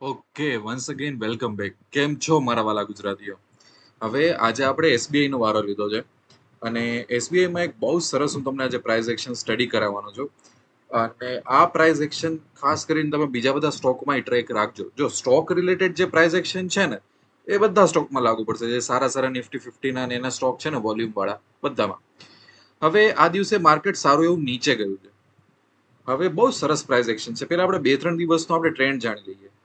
Okay once again welcome back કેમ છો મારા વાલા ગુજરાતીઓ? હવે આજે આપણે એસબીઆઈ નો વારો લીધો છે. અને એસબીઆઈમાં એક બહુ સરસ હું તમને આજે પ્રાઇઝ એક્શન સ્ટડી કરાવવાનો છું. અને આ પ્રાઇઝ એક્શન ખાસ કરીને તમે બીજા બધા સ્ટોકમાં ટ્રેક રાખજો. જો સ્ટોક રિલેટેડ જે પ્રાઇઝ એક્શન છે ને, એ બધા સ્ટોકમાં લાગુ પડશે. જે સારા સારા નિફ્ટી ફિફ્ટીના એના સ્ટોક છે ને વોલ્યુમ વાળા બધામાં. હવે આ દિવસે માર્કેટ સારું એવું નીચે ગયું છે. હવે બહુ સરસ પ્રાઇઝ એક્શન છે. પેલા આપણે બે ત્રણ દિવસનો આપણે ટ્રેન્ડ જાણી લઈએ.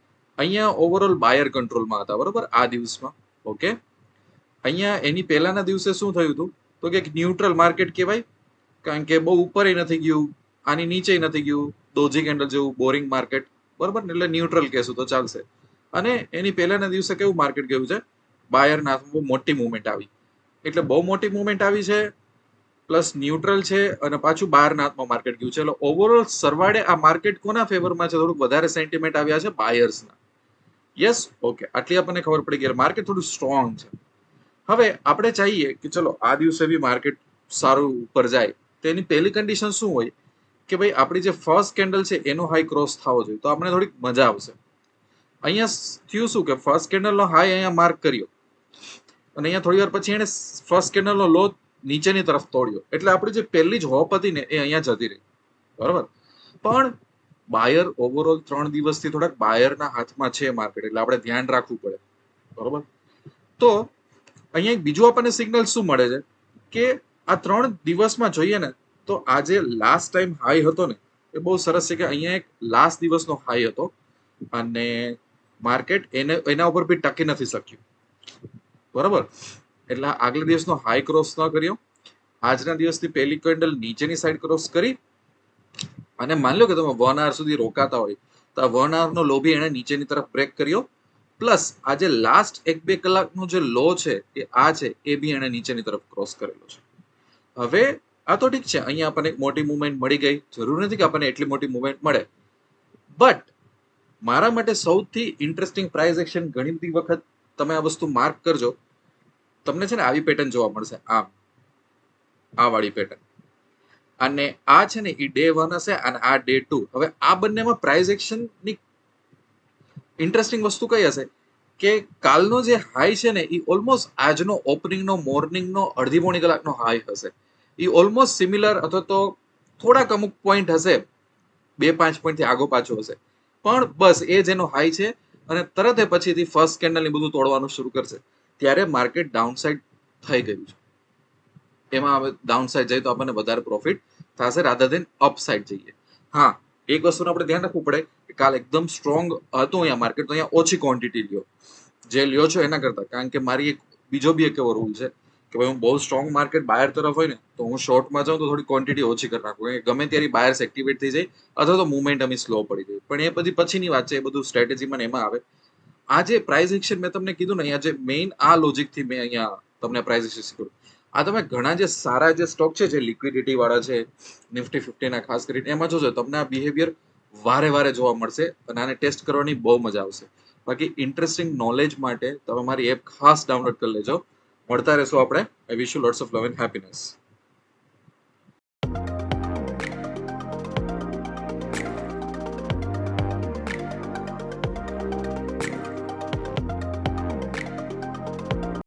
અહીંયા ઓવરઓલ બાયર કંટ્રોલમાં હતા, બરોબર? આ દિવસમાં ઓકે અહીંયા એની પહેલાના દિવસે શું થયું હતું? તો કે ન્યુટ્રલ માર્કેટ કહેવાય, કારણ કે બહુ ઉપર નથી ગયું, આની નીચે નથી ગયું દોજી કેન્ડલ જેવું બોરિંગ માર્કેટ બરોબર? ને એટલે ન્યુટ્રલ કહેશું તો ચાલશે. અને એની પહેલાના દિવસે કેવું માર્કેટ ગયું છે? બાયરના બહુ મોટી મુવમેન્ટ આવી. એટલે બહુ મોટી મુવમેન્ટ આવી છે પ્લસ ન્યુટ્રલ છે, અને પાછું બહારના હાથમાં માર્કેટ ગયું છે. એટલે ઓવરઓલ સરવાળે આ માર્કેટ કોના ફેવરમાં છે? થોડુંક વધારે સેન્ટિમેન્ટ આવ્યા છે બાયર્સના યસ ઓકે આટલી આપણને ખબર પડી ગઈ. માર્કેટ થોડું સ્ટ્રોંગ છે. હવે આપણે ચાહીએ કે ચલો, આ દિવસે બી માર્કેટ સારું ઉપર જાય. તો એની પહેલી કન્ડિશન શું હોય? કે ભાઈ, આપણી જે ફર્સ્ટ કેન્ડલ છે, એનો હાઈ ક્રોસ થવો જોઈએ. તો આપણે થોડીક મજા આવશે. અહીંયા થયું શું કે ફર્સ્ટ કેન્ડલનો હાઈ અહીંયા માર્ક કર્યો. અને અહીંયા થોડી વાર પછી એને ફર્સ્ટ કેન્ડલનો લો નીચેની તરફ તોડ્યો. એટલે આપણી જે પહેલી જ હોપ હતી ને, એ અહીંયા જતી રહી. બરાબર? પણ બાયર ઓવરઓલ ત્રણ દિવસથી થોડાક બાયરના હાથમાં છે માર્કેટ એટલે આપણે ધ્યાન રાખવું પડે. બરોબર? તો અહીંયા એક બીજું આપણને સિગ્નલ શું મળે છે? કે આ ત્રણ દિવસમાં જોઈએ ને, તો આજે લાસ્ટ ટાઈમ હાઈ હતો ને, એ બહુ સરસ છે કે અહીંયા એક લાસ્ટ દિવસનો હાઈ હતો અને માર્કેટ એને, એના ઉપર બી ટકી નથી શક્યું. બરાબર? એટલે આગલા દિવસનો હાઈ ક્રોસ ન કર્યો. આજના દિવસની પહેલી કેન્ડલ નીચેની સાઈડ ક્રોસ કરી અને માની લો કે તમે વન આવર સુધી રોકાતા હોય, તો આ વન આવરનો લો બી એણે નીચેની તરફ બ્રેક કર્યો. પ્લસ આજે લાસ્ટ એક બે કલાકનો જે લો છે, એ આ છે, એ બી એણે નીચેની તરફ ક્રોસ કરેલો છે. હવે, આ તો ઠીક છે, અહીંયા આપણને એક મોટી મુવમેન્ટ મળી ગઈ. જરૂર નથી કે આપણને એટલી મોટી મુવમેન્ટ મળે. બટ મારા માટે સૌથી ઇન્ટરેસ્ટિંગ પ્રાઇઝ એક્શન ઘણી બધી વખત તમે આ વસ્તુ માર્ક કરજો. તમને છે ને આવી પેટર્ન જોવા મળશે. આમ. આ વાળી પેટર્ન અને આ છે ને એ ડે વન હશે અને આ ડે ટુ હવે આ બંનેમાં પ્રાઇઝ એક્શનની ઇન્ટરેસ્ટિંગ વસ્તુ કઈ હશે? કે કાલનો જે હાઈ છે ને એ ઓલમોસ્ટ આજનો ઓપનિંગનો મોર્નિંગનો અડધી પોણી કલાકનો હાઈ હશે. એ ઓલમોસ્ટ સિમિલર અથવા તો થોડાક અમુક પોઈન્ટ હશે. બે પાંચ પોઈન્ટથી આગો પાછો હશે. પણ બસ, એ જેનો હાઈ છે અને તરત એ પછીથી ફર્સ્ટ કેન્ડલની બધું તોડવાનું શરૂ કરશે. ત્યારે માર્કેટ ડાઉન સાઈડ થઈ ગયું છે. એમાં ડાઉન સાઈડ જઈએ તો આપણને વધારે પ્રોફિટ થશે રાધર દેન અપ સાઈડ જઈએ. હા, એક વસ્તુનું આપણે ધ્યાન રાખવું પડે કે કાલ એકદમ સ્ટ્રોંગ હતું અહીંયા માર્કેટ તો અહીંયા ઓછી ક્વોન્ટિટી લ્યો. જે લ્યો છો એના કરતા. કારણ કે મારી એક, બીજો બી એક એવો રૂલ છે કે ભાઈ હું બહુ સ્ટ્રોંગ માર્કેટ બાયર તરફ હોય ને, તો હું શોર્ટમાં જાઉં તો થોડી ક્વોન્ટિટી ઓછી કરી નાખું. ગમે ત્યારે બાયર્સ એક્ટિવેટ થઈ જાય અથવા તો મુવમેન્ટ અમે સ્લો પડી જાય. પણ એ બધી પછીની વાત છે, એ બધું સ્ટ્રેટેજીમાં એમાં આવે. આ જે પ્રાઇઝ એક્શન મેં તમને કીધું ને, અહીંયા જે મેઇન આ લોજિકથી મેં અહીંયા તમને પ્રાઇઝ એક્શન શીખવ્યું. આ તમે ઘણા જે સારા જે સ્ટોક છે, જે લિક્વિડિટી વાળા છે નિફ્ટી ફિફ્ટીના ખાસ કરીને, એમાં જોજો, તમને આ બિહેવિયર વારે વારે જોવા મળશે અને આને ટેસ્ટ કરવાની બહુ મજા આવશે. બાકી ઇન્ટરેસ્ટિંગ નોલેજ માટે તમે મારી એપ ખાસ ડાઉનલોડ કરી લેજો. મળતા રહેશો આપણે. I wish you lots of love and happiness